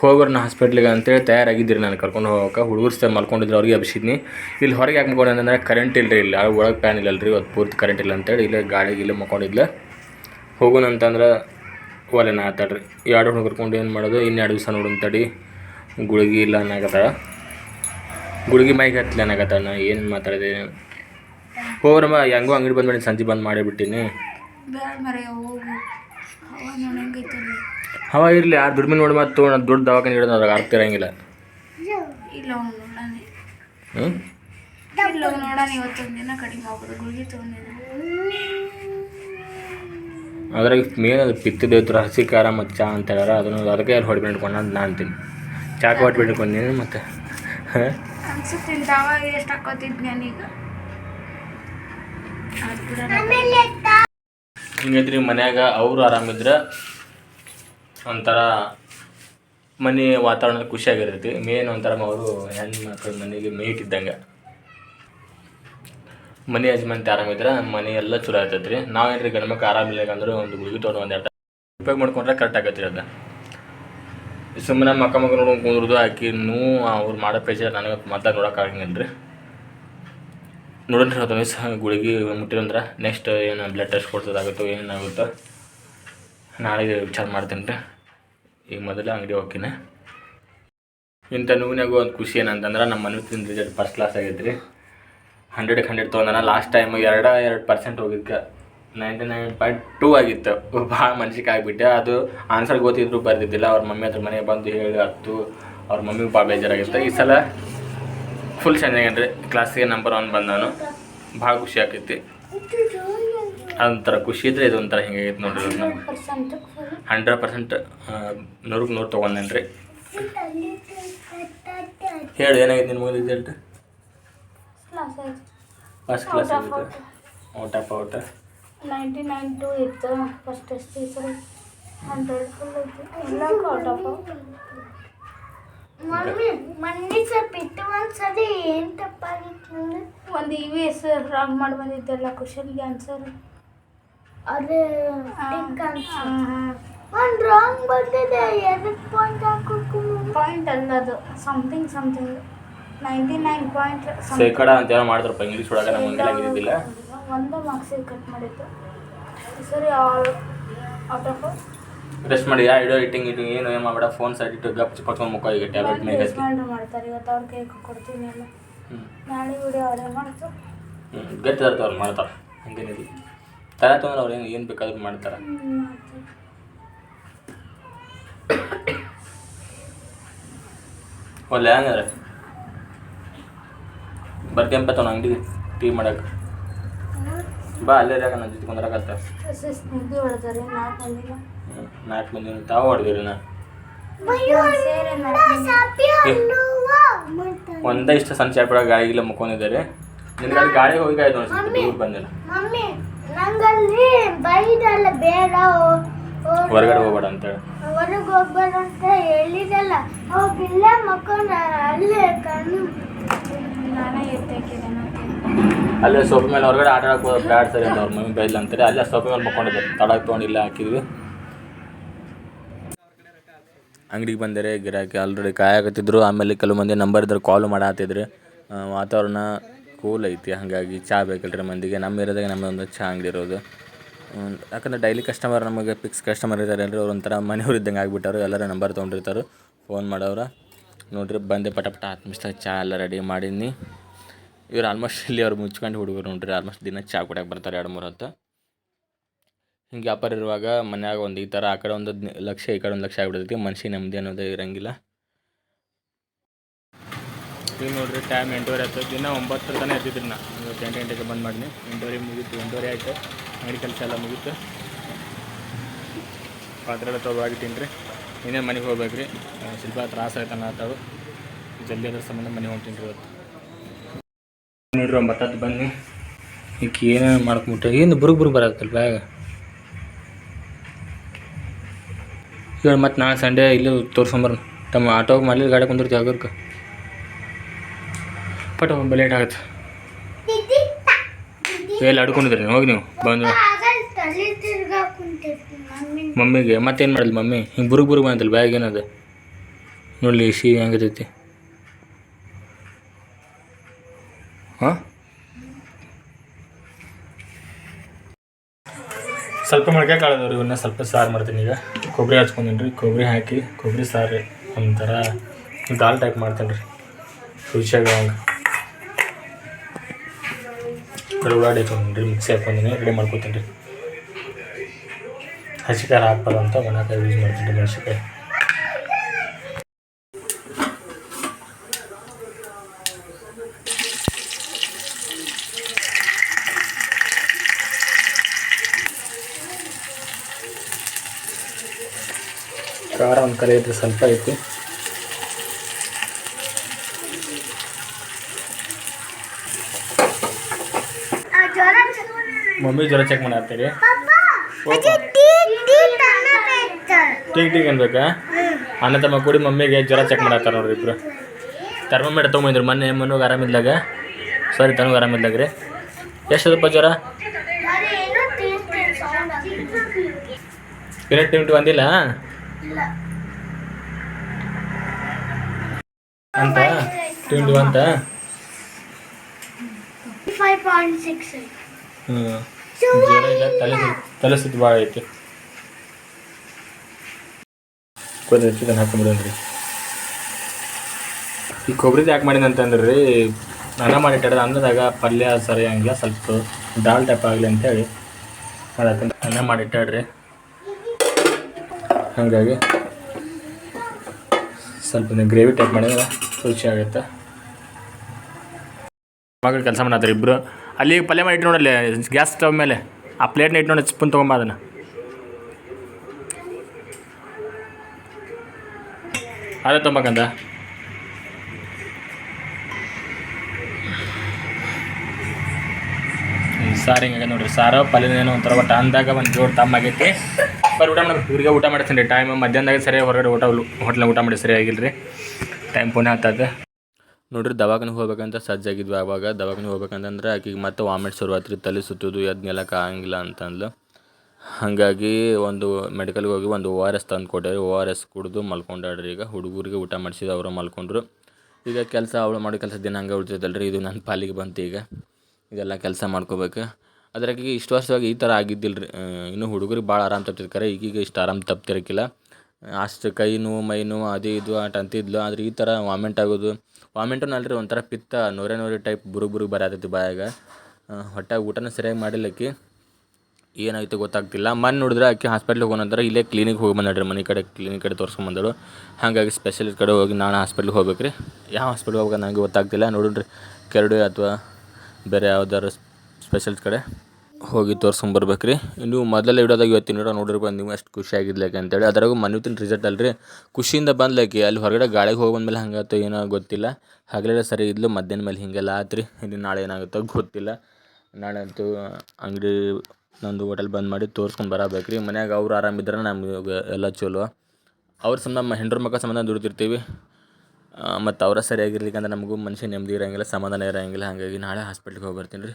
Speaker 1: ಹೋಗೋರು ನಾ ಹಾಸ್ಪಿಟ್ಲಿಗೆ ಅಂತೇಳಿ ತಯಾರಾಗಿದ್ದೀರಿ ನಾನು, ಕರ್ಕೊಂಡು ಹೋಗೋಕೆ ಹುಡುಗರು ಸಹ ಮಲ್ಕೊಂಡಿದ್ರು, ಅವ್ರಿಗೆ ಹಬ್ಸಿದ್ನಿ ಇಲ್ಲಿ ಹೊರಗೆ ಯಾಕೆ ಮಲ್ಕೊಂಡು ಅಂದರೆ ಕರೆಂಟ್ ಇಲ್ಲ ರೀ ಇಲ್ಲಿ ಒಳಗೆ ಫ್ಯಾನ್ ಇಲ್ಲ ರೀ ಅದು ಪೂರ್ತಿ ಕರೆಂಟ್ ಇಲ್ಲ ಅಂತೇಳಿ ಇಲ್ಲೇ ಗಾಳಿಗೆ ಇಲ್ಲೇ ಹೋಗೋಣ ಅಂತಂದ್ರೆ ಒಲೆ ನಾ ಆತಾಡ್ರಿ. ಎರಡು ಹುಡುಗರು ಕರ್ಕೊಂಡು ಏನು ಮಾಡೋದು, ಇನ್ನೆರಡು ದಿವಸ ನೋಡೋಣ ತಡಿ ಗುಳಿಗೆ ಇಲ್ಲ ಅನ್ನಾಗತ್ತಾಳ ಗುಳಿಗೆ ಮೈಗೆ ಹತ್ತಲಿ ಅನ್ನಾಗತ್ತಾಳ ಏನು ಮಾತಾಡಿದೆ? ಹೋಗ್ರಮ್ಮ ಹೆಂಗೋ ಅಂಗಡಿ ಬಂದ್ಬಿಡಿ ಸಂಜೆ ಬಂದು ಮಾಡಿಬಿಟ್ಟಿನಿ ಹವ ಇರಲಿ ಯಾರು ದುಡ್ಮೆ ನೋಡಿ ಮತ್ತು ದುಡ್ಡು ದವಾಖಾನೆ ಹಿಡಿದು ಅದ್ರಾಗ ಅರ್ಥ ಇರಂಗಿಲ್ಲ. ಅದ್ರಾಗ ಮೇನ್ ಅದು ಪಿತ್ತದೇವ್ರ ಹಸಿ ಖಾರ ಮತ್ತು ಚಾ ಅಂತ ಹೇಳಾರ ಅದನ್ನು ಅದಕ್ಕೆ ಯಾರು ಹೊಡ್ಬಿಟ್ಕೊಂಡು ಅಂತ ನಾನು ಅಂತೀನಿ ಚಾಕ ಹೊಟ್ಬಿಟ್ಕೊಂಡೀನಿ ಮತ್ತು. ಹಾಂ?
Speaker 3: ಅನ್ಸುತ್ತೆ ಅವಾಗ ಎಷ್ಟು ನಾನೀಗ
Speaker 1: ಹಿಂಗೈತ್ರಿ ಮನ್ಯಾಗ ಅವರು ಆರಾಮಿದ್ರೆ ಒಂಥರ ಮನೆ ವಾತಾವರಣ ಖುಷಿಯಾಗಿರ್ತೈತಿ ಮೇನ್ ಒಂಥರ ಅವರು ಹೆಣ್ಣು ಮಕ್ಕಳ ಮನೆಗೆ ಮೇಟ್ ಇದ್ದಂಗೆ. ಮನೆ ಯಜಮಾನ್ತಿ ಆರಾಮಿದ್ರೆ ಮನೆ ಎಲ್ಲ ಚಲೋ ಇರ್ತೈತೆ ರೀ ನಾವೇನ್ರಿ ಗಂಡು ಮಕ್ಳು ಆರಾಮಿಲ್ಲ ಅಂದ್ರೆ ಒಂದು ಗುಳಿಗೆ ತೊಗೊಂಡು ಒಂದು ಎರಡು ಉಪಯೋಗ ಮಾಡ್ಕೊಂಡ್ರೆ ಕರೆಕ್ಟ್ ಆಗತ್ತೆ ರೀ ಅದು. ಸುಮ್ಮನೆ ಮಕ್ಕ ಮಗ ನೋಡ್ಕೊಂಡು ಕುಂದ್ರದು, ಆಕಿ ನೂ ಅವ್ರು ಮಾಡೋ ಪ್ರೆಷರ್ ನನಗೆ ಮತ್ತೆ ನೋಡೋಕ್ಕಾಗಂಗಿಲ್ಲ ರೀ ನೋಡೋಣ ರೀ ಸಹ ಗುಳಿಗೆ ಮುಟ್ಟಿರಂದ್ರೆ ನೆಕ್ಸ್ಟ್ ಏನು ಬ್ಲಡ್ ಟೆಸ್ಟ್ ಕೊಡ್ತದಾಗುತ್ತೋ ಏನೇನಾಗುತ್ತೋ ನಾಳೆಗೆ ವಿಚಾರ ಮಾಡ್ತೀನಿ ರೀ. ಈಗ ಮೊದಲು ಅಂಗಡಿ ಹೋಗ್ತೀನಿ. ಇಂಥ ನೋವಿನಾಗೂ ಒಂದು ಖುಷಿ ಏನಂತಂದ್ರೆ ನಮ್ಮ ಮನೆ ರಿಸಲ್ಟ್ ಫಸ್ಟ್ ಕ್ಲಾಸ್ ಆಗೈತೆ ರೀ ಹಂಡ್ರೆಡ್ಗೆ ಹಂಡ್ರೆಡ್ ತೊಗೊಂಡನ ಲಾಸ್ಟ್ ಟೈಮ್ ಎರಡು ಎರಡು ಪರ್ಸೆಂಟ್ ಹೋಗಿದ್ಕೆ. ನೈಂಟಿ ನೈನ್ ಪಾಯಿಂಟ್ ಟೂ ಆಗಿತ್ತು. ಭಾಳ ಮನ್ಸಿಗೆ ಆಗಿಬಿಟ್ಟೆ ಅದು ಆನ್ಸರ್ ಗೊತ್ತಿದ್ರು ಬರ್ದಿದ್ದಿಲ್ಲ. ಅವ್ರ ಮಮ್ಮಿ ಹತ್ರ ಮನೆಗೆ ಬಂದು ಹೇಳಿ ಹತ್ತು. ಅವ್ರ ಮಮ್ಮಿ ಭಾಳ ಬೇಜಾರಾಗಿತ್ತು. ಈ ಸಲ ಫುಲ್ ಚೆನ್ನಾಗೇನ್ರಿ ಕ್ಲಾಸಿಗೆ ನಂಬರ್ ಒನ್ ಬಂದಾನು ಭಾಳ ಖುಷಿ ಆಕೈತಿ ಅದೊಂಥರ ಖುಷಿ ಇದ್ರೆ ಇದೊಂಥರ ಹಿಂಗಾಗೈತೆ ನೋಡ್ರಿ ನಾನು ಹಂಡ್ರೆಡ್ ಪರ್ಸೆಂಟ್ ನೂರಕ್ಕೆ ನೂರು ತೊಗೊಂಡೇನು ರೀ ಹೇಳಿ ಏನಾಗೈತೆ ನಿಮ್ಮ ಮುಗಿದ ರಿಸಲ್ಟ್ ಫಸ್ಟ್ ಕ್ಲಾಸ್ ಆಗಿತ್ತು. Of out
Speaker 3: ninety nine two ಇತ್ತು ಫಸ್ಟ್ ಟೆಸ್ಟ್ ಈ ಸರಿ ಹಂಡ್ರೆಡ್ ಫುಲ್ ಐತಿ ಎಲ್ಲ ಔಟ್ ಆಫ್
Speaker 4: ಮಮ್ಮಿ ಮೊನ್ನೆ ಸ್ವಲ್ಪ ಇಟ್ಟು ಒಂದ್ಸರಿ ಏನು ತಪ್ಪಾಗಿತ್ತು
Speaker 3: ಒಂದು ಇ ವಿ ಎಸ್ ರಾಂಗ್ ಮಾಡಿ ಬಂದಿದ್ದೆಲ್ಲ ಕ್ವಶನ್ಗೆ ಆನ್ಸರ್
Speaker 4: ಅದು ಒಂದು ರಾಂಗ್ ಬಂದಿದೆ ಎದಕ್ ಪಾಯಿಂಟ್ ಹಾಕೋಕ್ಕೂ
Speaker 3: ಪಾಯಿಂಟ್ ಅಲ್ಲ ಅದು something something ninety nine point
Speaker 1: ಶೇಕಡ ಅಂತ ಏನೋ ಮಾಡ್ತಾರಪ್ಪ ಇಂಗ್ಲೀಷ್ ಒಳಗೆ ನಮ್ಗೆ ಹಂಗೆಲ್ಲ ಆಗಿದ್ದಿಲ್ಲ
Speaker 3: ಒಂದು ಮಾರ್ಕ್ಸಿಗೆ ಕಟ್ ಮಾಡಿದ್ದು. ಈ ಸರಿ ಔಟ್ ಆಫ್
Speaker 1: ರೆಸ್ಟ್ ಮಾಡಿ ಯಾ ಇಡೋ ಇಟ್ಟಿಂಗ್ ಇಟ್ಟಿಂಗ್ ಏನು ಏನು ಮಾಡಬೇಡ ಫೋನ್ ಸೈಡ್ ಇಟ್ಟು ಗಪ್ ಚಿಪ್ಕೊಂಡು ಮುಖ ಈಗ ಟ್ಯಾಬ್ಲೆಟ್ ಮೇಲೆ
Speaker 3: ಮಾಡ್ತಾರೆ ಇವತ್ತು ಅವ್ರ ಕೇಕ್ ಕೊಡ್ತೀನಿ ಎಲ್ಲ ನಾಳೆ ವಿಡಿಯೋ ಆರ್ಡರ್ ಮಾಡ್ತು
Speaker 1: ಹ್ಞೂ ಗಟ್ಟಿದಾರ್ತ ಅವ್ರು ಮಾಡ್ತಾರೆ ಹಂಗೇನಿಲ್ಲ ತರ ತೊಗೊಂಡ್ರೆ ಅವ್ರು ಏನು ಏನು ಬೇಕಾದ್ರೂ ಮಾಡ್ತಾರೆ. ಒಳ್ಳೆ ಹಂಗಾರೆ ಬರ್ತೀಯಂಪ ತಗೊಂಡು ಅಂಗಡಿಗೆ ಟೀ ಮಾಡಕ್ಕೆ. ಬಾ, ಅಲ್ಲೇ ಯಾಕ ನನ್ನ ಜೊತೆ
Speaker 3: ಹೊಡೆದಾರೆ ನಾಲ್ಕು
Speaker 1: ಮಂದಿ ತಾವು ಹೊಡೆದಿರಿ ನಾ. ಒಂದೇ ಇಷ್ಟ ಸಣ್ಣ ಚಾಪಿಡ ಗಾಳಿಗಿಲ್ಲ ಮುಕ್ಕೊಂಡಿದ್ದಾರೆ. ನಿನಗೆ ಅಲ್ಲಿ ಗಾಡಿ ಹೋಗಿ ಆಯ್ತು ನೋಡಿ ಸ್ವಲ್ಪ ದೂರ ಬಂದಿಲ್ಲ. ಹೊರಗಡೆ ಹೋಗ್ಬೇಡ ಅಂತೇಳಿ
Speaker 4: ಹೊರಗೆ ಹೋಗ್ಬೇಡ ಅಂತ ಹೇಳಿದಲ್ಲ ಅವಾಗ ಇಲ್ಲೇ ಮಕ್ಕೊಂಡ ಅಲ್ಲೇ ಕಣ್ಣು
Speaker 3: ನಾನೇ ಎತ್ತಾಕಿದ್ದೇನೆ
Speaker 1: ಅಲ್ಲೇ ಸೋಫಾ ಮೇಲೆ ಹೊರಗಡೆ ಆಟ ಆಡಕ್ಕೆ ಬ್ಯಾಡ್ ಸರಿ ಅಂತ ಅವ್ರ ಮಮ್ಮಿ ಬೈಲ್ ಅಂತಾರೆ. ಅಲ್ಲೇ ಸೋಫಾ ಮೇಲೆ ಮಕ್ಕೊಂಡಿದ್ದೆ. ತಡಕ್ಕೆ ತೊಗೊಂಡು ಇಲ್ಲೇ ಹಾಕಿದ್ವಿ. ಅಂಗಡಿಗೆ ಬಂದರೆ ಗಿರಾಕಿ ಆಲ್ರೆಡಿ ಕಾಯಕತ್ತಿದ್ರು. ಆಮೇಲೆ ಕೆಲವು ಮಂದಿ ನಂಬರ್ ಇದ್ರೆ ಕಾಲ್ ಮಾಡತ್ತಿದ್ರು ಆ, ವಾತಾವರಣ ಕೂಲ್ ಐತಿ. ಹಾಗಾಗಿ ಚಹಾ ಬೇಕಲ್ರಿ ಮಂದಿಗೆ. ನಮ್ಮ ಇರೋದಾಗ ನಮ್ಮ ಒಂದು ಚಹಾ ಅಂಗಡಿ ಇರೋದು. ಯಾಕಂದ್ರೆ ಡೈಲಿ ಕಸ್ಟಮರ್ ನಮಗೆ ಫಿಕ್ಸ್ ಕಸ್ಟಮರ್ ಇದ್ದಾರೆ ಎಲ್ಲರೂ ಅವ್ರು ಒಂಥರ ಮನೆಯವ್ರು ಇದ್ದಂಗೆ ಆಗಿಬಿಟ್ಟಾರು ಎಲ್ಲರೂ ನಂಬರ್ ತೊಗೊಂಡಿರ್ತಾರೆ ಫೋನ್ ಮಾಡೋರು ನೋಡಿರಿ ಬಂದೆ ಪಟ ಪಟ ಹತ್ತು ಚಹಾ ಎಲ್ಲ ರೆಡಿ ಮಾಡೀನಿ ಇವ್ರು ಆಲ್ಮೋಸ್ಟ್ ಇಲ್ಲಿ ಅವ್ರು ಮುಚ್ಕೊಂಡು ಹುಡುಗರು ನೋಡ್ರಿ ಆಲ್ಮೋಸ್ಟ್ ದಿನ ಚಾ ಕುಡಿಯೋಕೆ ಬರ್ತಾರೆ ಎರಡು ಮೂರು ಹೊತ್ತು ಹಿಂಗೆ ವ್ಯಾಪಾರ ಇರುವಾಗ ಮನ್ಯಾಗ ಒಂದು ಈ ಥರ ಆ ಕಡೆ ಒಂದು ಲಕ್ಷ, ಈ ಕಡೆ ಒಂದು ಲಕ್ಷ ಆಗಿಬಿಡ್ತೈತಿ ಮನುಷ್ಯ ನೆಮ್ಮದಿ ಅನ್ನೋದೇ ಇರಂಗಿಲ್ಲ. ಈಗ ನೋಡ್ರಿ ಟೈಮ್ ಎಂಟೂವರೆ ಆಯ್ತು. ದಿನ ಒಂಬತ್ತರ ತನಕ ಎದ್ದಿದ್ರಿ ನಾ. ಇವತ್ತು ಎಂಟು ಗಂಟೆಗೆ ಬಂದ್ ಮಾಡಿನಿ. ಎಂಟೂವರೆ ಮುಗೀತು ಎಂಟೂವರೆ ಆಯ್ತು. ಅಂಗಡಿ ಕೆಲಸ ಎಲ್ಲ ಮುಗೀತು. ಪಾತ್ರೆ ಎಲ್ಲ ತೊಗೊಳಾಗಿಟ್ಟಿನಿ ರೀ ಇನ್ನೇ ಮನೆಗೆ ಹೋಗ್ಬೇಕು ರೀ ಸ್ವಲ್ಪ ತ್ರಾಸ ಆಯ್ತು ಅನ್ನತ್ತಾಳು ಜಲ್ದಿ ಅದ್ರ ಸಂಬಂಧ ಮನೆಗೆ ಹೋಗ್ತೀನಿ ರೀ ಇವತ್ತು.
Speaker 2: ನೋಡ್ರಿ ಒಂಬತ್ತು ಹತ್ತು ಬನ್ನಿ. ಈಗ ಏನೇನು ಮಾಡ್ಕೊಂಬಿಟ್ಟೆ ಏನು ಬುರುಗ್ ಬುರುಗ್ ಬರತ್ತಲ್ಲ ಬ್ಯಾಗ? ಈಗ ಮತ್ತೆ ನಾಳೆ ಸಂಡೇ ಇಲ್ಲಿ ತೋರ್ಸೊಂಬರ್ ತಮ್ಮ ಆಟೋಗೆ ಮಾಡಲಿ ಗಾಡಿ ಕುಂದಿರ್ತೀವಿ ಆಗರ್ಕ ಪಟ್, ಒಂದು ಲೇಟ್ ಆಗತ್ತೆ. ಎಲ್ಲಿ ಅಡ್ಕೊಂಡಿದ್ರಿ ಹೋಗಿ ನೀವು. ಬಂದು. ಮಮ್ಮಿಗೆ. ಮತ್ತೇನು ಮಾಡಲಿ ಮಮ್ಮಿ? ಹಿಂಗೆ ಬುರುಗ್ ಬುರುಗ್ ಬಂತಲ್ಲ ಬ್ಯಾಗ್ ಏನದು? ನೋಡಲಿ, ಸಿ ಹೆಂಗತೈತಿ ಹಾಂ? ಸ್ವಲ್ಪ ಮೊಳಕೆ ಕಾಳದವ್ರಿ ಇವನ್ನ ಸ್ವಲ್ಪ ಸಾರು ಮಾಡ್ತೀನಿ ಈಗ. ಕೊಬ್ಬರಿ ಹಚ್ಕೊಂತೀನಿ ರೀ. ಕೊಬ್ಬರಿ ಹಾಕಿ, ಕೊಬ್ಬರಿ ಸಾರು ಒಂಥರ ದಾಲ್ ಟೈಪ್ ಮಾಡ್ತೀನಿ ರೀ. ರುಚಿಯಾಗ ಹಂಗೆ ಹಾಕೊಂತೀನಿ ರೀ, ಮಿಕ್ಸಿ ಹಾಕೊಂತೀನಿ ರೆಡಿ ಮಾಡ್ಕೊತೀನಿ ರೀ. ಹಸಿಕಾಯಿ ಹಾಕ್ಬಾರ್ದು ಅಂತ ಒಣಕಾಯಿ ಯೂಸ್ ಮಾಡ್ತೀನಿ ರೀ ಮೆಣಸಿಕಾಯಿ ಖಾರ ಒಂದು ಕಡೆ ಐತ್ರಿ ಸ್ವಲ್ಪ ಐತಿ. ಮಮ್ಮಿ ಜ್ವರ ಚೆಕ್ ಮಾಡತ್ತೀರಿ ಟೀಕ್ ಟೀಕ್ ಅನ್ಬೇಕಾ ಅನ್ನ ತಮ್ಮ ಕೂಡಿ ಮಮ್ಮಿಗೆ ಜ್ವರ ಚೆಕ್ ಮಾಡತ್ತಾರ ನೋಡ್ರಿ ಇಬ್ರು. ಥರ್ಮೋಮೀಟರ್ ತೊಗೊಂಬಂದ್ರು ಮೊನ್ನೆ ಮನೋಗೆ ಆರಾಮಿದ್ದಾಗ ಸಾರಿ ತನಗೆ ಆರಾಮಿದ್ದಾಗ ರೀ. ಎಷ್ಟದಪ್ಪ ಜ್ವರ?
Speaker 4: ಏನೋ ತಿಂತೀನಿ ಸೌಂಡ್
Speaker 2: ಯೂನಿಟ್ ಟಿಮಿಟ್ ಬಂದಿಲ್ಲ
Speaker 4: ಇಲ್ಲ
Speaker 2: ಅಂತ ಟಿಮಿಟ್ ಅಂತ? ತಲೆ ಸುತ್ತ ತಲೆ ಸುತ್ತ ಭಾಳ ಐತಿ. ಕೊದ್ರಿ ಚಿಕನ್ ರೀ. ಈ ಕೊಬ್ಬರಿದು ಯಾಕೆ ಮಾಡಿದ ಅಂತಂದ್ರಿ ಅನ್ನ ಮಾಡಿಟ್ಟಾರ ಅನ್ನದಾಗ ಪಲ್ಯ ಸರಿ ಹಂಗಿಲ್ಲ ಸ್ವಲ್ಪ ದಾಲ್ ಟೈಪ್ ಆಗಲಿ ಅಂತೇಳಿ ಅದಕ್ಕೆ ಅನ್ನ ಮಾಡಿಟ್ಟಾಡ್ರಿ ಹಾಗಾಗಿ ಸ್ವಲ್ಪ ಗ್ರೇವಿ ಟೈಪ್ ಮಾಡಿದ್ರೆ ರುಚಿ ಆಗುತ್ತೆ. ಮಗಳು ಕೆಲಸ ಮಾಡತ್ತಾರೆ ಇಬ್ಬರು ಅಲ್ಲಿ ಪಲ್ಯ ಮಾಡಿ ಇಟ್ಟು ನೋಡಲ್ಲಿ ಗ್ಯಾಸ್ ಸ್ಟವ್ ಮೇಲೆ. ಆ ಪ್ಲೇಟ್ನ ಇಟ್ಟು ನೋಡಿ ಸ್ಪೂನ್ ತೊಗೊಂಬ ಅದನ್ನು. ಅದೇ ತೊಂಬಕಂದ ಸಾರು ಹಿಂಗೆ ನೋಡ್ರಿ ಸಾರು ಪಲ್ಯನೇನೋ ಒಂಥರ ಒಟ್ಟು ಅಂದಾಗ ಒಂದು ಜೋರು ತಮ್ಮ ಆಗೈತಿ. ಬರ್ ಊಟ ಮಾಡಿ ಇವ್ರಿಗೆ ಊಟ ಮಾಡ್ತೀನಿ ರೀ ಟೈಮ್ ಮಧ್ಯಾಹ್ನದಾಗ ಸರಿಯಾಗಿ ಹೊರಗಡೆ ಊಟ ಹೋಟ್ಲಾಗ ಊಟ ಮಾಡಿ ಸರಿಯಾಗಿಲ್ಲ ರೀ ಟೈಮ್ ಪುನಃ ಆಗ್ತದೆ
Speaker 1: ನೋಡ್ರಿ ದವಾಖಾನೆ ಹೋಗ್ಬೇಕಂತ ಸಜ್ಜಾಗಿದ್ವಿ ಆವಾಗ. ದವಾಖಾನೆ ಹೋಗ್ಬೇಕಂತಂದ್ರೆ ಆಕಿಗೆ ಮತ್ತೆ ವಾಮಿಟ್ ಶುರುವಾತ್ರಿ. ತಲೆ ಸುತ್ತೋದು ಎದ್ನೆಲ್ಲಕ್ಕೆ ನಿಲ್ಲಕ್ಕೆ ಆಗಂಗಿಲ್ಲ ಅಂತಂದ್ಲು. ಹಾಗಾಗಿ ಒಂದು ಮೆಡಿಕಲ್ಗೆ ಹೋಗಿ ಒಂದು ಓ ಆರ್ ಎಸ್ ತಂದು ಕೊಟ್ಟೆ ಓ ಆರ್ ಎಸ್ ಕುಡಿದು ಮಲ್ಕೊಂಡಾಡ್ರಿ ಈಗ. ಹುಡುಗರಿಗೆ ಊಟ ಮಾಡಿಸಿದ ಅವರು ಮಲ್ಕೊಂಡ್ರು. ಈಗ ಕೆಲಸ ಅವಳು ಮಾಡೋ ಕೆಲಸ ದಿನ ಹಂಗೆ ಉಳ್ತೈತಲ್ರಿ. ಇದು ನನ್ನ ಪಾಲಿಗೆ ಬಂತು ಈಗ. ಇದೆಲ್ಲ ಕೆಲಸ ಮಾಡ್ಕೋಬೇಕು. ಅದ್ರಾಗ ಇಷ್ಟು ವರ್ಷವಾಗಿ ಈ ಥರ ಆಗಿದ್ದಿಲ್ಲ ರೀ ಇನ್ನೂ ಹುಡುಗರಿಗೆ ಭಾಳ ಆರಾಮ್ ತಪ್ತಿರ್ತಾರೆ ಈಗೀಗ ಇಷ್ಟು ಆರಾಮ್ ತಪ್ತಿರಕ್ಕಿಲ್ಲ ಅಷ್ಟು ಕೈ ನೋವು ಮೈ ನೋವು ಅದು ಇದು ಆಟ ಅಂತಿದ್ಲು. ಆದ್ರೆ ಈ ಥರ ವಾಮಿಂಟ್ ಆಗೋದು ವಾಮಿಂಟು ರೀ ಒಂಥರ ಪಿತ್ತ, ನೋರೆ ನೋರೆ ಟೈಪ್ ಬುರುಗ್ ಬುರು ಬರತೈತಿ ಬಾಯಾಗ. ಹೊಟ್ಟೆ ಊಟನ ಸರಿಯಾಗಿ ಮಾಡಿಲ್ಲಕ್ಕಿ. ಏನಾಯ್ತು ಗೊತ್ತಾಗ್ತಿಲ್ಲ. ಮನೆ ನೋಡಿದ್ರೆ ಆಕೆ ಹಾಸ್ಪಿಟ್ಲಿಗೆ ಹೋಗೋಣಂದ್ರೆ ಇಲ್ಲೇ ಕ್ಲಿನಿಕ್ ಹೋಗಿ ಬಂದಾಡ್ರಿ ಮನೆ ಕಡೆ ಕ್ಲಿನಿಕ್ ಕಡೆ ತೋರ್ಸ್ಕೊಂಬಂದಳು ಹಾಗಾಗಿ ಸ್ಪೆಷಲಿಸ್ಟ್ ಕಡೆ ಹೋಗಿ ನಾನು ಹಾಸ್ಪಿಟ್ಲಿಗೆ ಹೋಗ್ಬೇಕು ರೀ ಯಾವ ಹಾಸ್ಪಿಟ್ಲಿಗೆ ಹೋಗ್ಬೇಕು ನನಗೆ ಗೊತ್ತಾಗ್ತಿಲ್ಲ. ನೋಡಿರಿ ಕೆರಡು ಅಥವಾ ಬೇರೆ ಯಾವ್ದಾರು ಸ್ಪೆಷಲಿಸ್ಟ್ ಕಡೆ. ಹೋಗಿ ತೋರ್ಸ್ಕೊಂಬರ್ಬೇಕು ರೀ ನೀವು ಮೊದಲೇ ವಿಡಿಯೋದಾಗ ಇವತ್ತಿನ ವಿಡಿಯೋ ನೋಡಿರ್ಬೋದು, ನೀವು ಅಷ್ಟು ಖುಷಿಯಾಗಿದ್ಲಕ್ಕೆ ಅಂತೇಳಿ. ಅದ್ರಾಗೂ ಮನೆತಿನ ರಿಸಲ್ಟ್ ಅಲ್ರಿ. ಖುಷಿಯಿಂದ ಬಂದ್ಲಾಕಿ ಅಲ್ಲಿ ಹೊರಗಡೆ ಗಾಳಿಗೆ ಹೋಗಿ ಬಂದ್ಮೇಲೆ ಹಂಗಾಯ್ತು ಏನೋ ಗೊತ್ತಿಲ್ಲ. ಹಗಲೆಲ್ಲ ಸರಿ ಇದ್ಲು, ಮಧ್ಯಾಹ್ನ ಮೇಲೆ ಹೀಗೆಲ್ಲ ಆತ್ರಿ. ಇನ್ನು ನಾಳೆ ಏನಾಗುತ್ತೋ ಗೊತ್ತಿಲ್ಲ. ನಾಳೆ ಅಂತೂ ಅಂಗಡಿ ನಂದು ಹೋಟೆಲ್ ಬಂದ್ ಮಾಡಿ ತೋರ್ಸ್ಕೊಂಡು ಬರಬೇಕು ರೀ ಮನ್ಯಾಗ ಅವ್ರು ಆರಾಮಿದ್ರೆ ನಮ್ಗೆ ಎಲ್ಲ ಚಲೋ. ಅವ್ರ ಸಂಬಂಧ, ನಮ್ಮ ಹೆಂಡ್ರ ಮಕ್ಕ ಸಂಬಂಧ ದುಡ್ತಿರ್ತೀವಿ ಮತ್ತು ಅವರ ಸರಿಯಾಗಿರ್ಲಿಕ್ಕೆ ಅಂದ್ರೆ ನಮಗೂ ಮನುಷ್ಯ ನೆಮ್ಮದಿ ಇರೋಂಗಿಲ್ಲ, ಸಮಾಧಾನ ಇರೋಂಗಿಲ್ಲ. ಹಾಗಾಗಿ ನಾಳೆ ಹಾಸ್ಪಿಟ್ಲಿಗೆ ಹೋಗಿ ಬರ್ತೀನಿ ರೀ.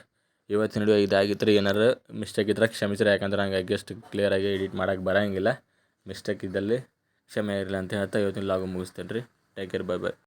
Speaker 1: ಇವತ್ತಿನ ವಿಡಿಯೋ ಇದಾಗಿತ್ತು ಏನಾರು ಮಿಸ್ಟೇಕ್ ಇದ್ರೆ ಕ್ಷಮಿಸಿರಿ, ಯಾಕಂದ್ರೆ ಹಂಗೆ ಗೆಸ್ಟ್ ಕ್ಲಿಯರಾಗಿ ಎಡಿಟ್ ಮಾಡೋಕೆ ಬರೋಂಗಿಲ್ಲ. ಮಿಸ್ಟೇಕ್ ಇದ್ದಲ್ಲಿ ಕ್ಷಮೆ ಇರಲಿ ಅಂತ ಹೇಳ್ತಾ ಇವತ್ತಿನ ಲಾಗು ಮುಗಿಸ್ತೇನೆ ರೀ ಟೇಕ್ ಕೇರ್ ಬೈ ಬೈ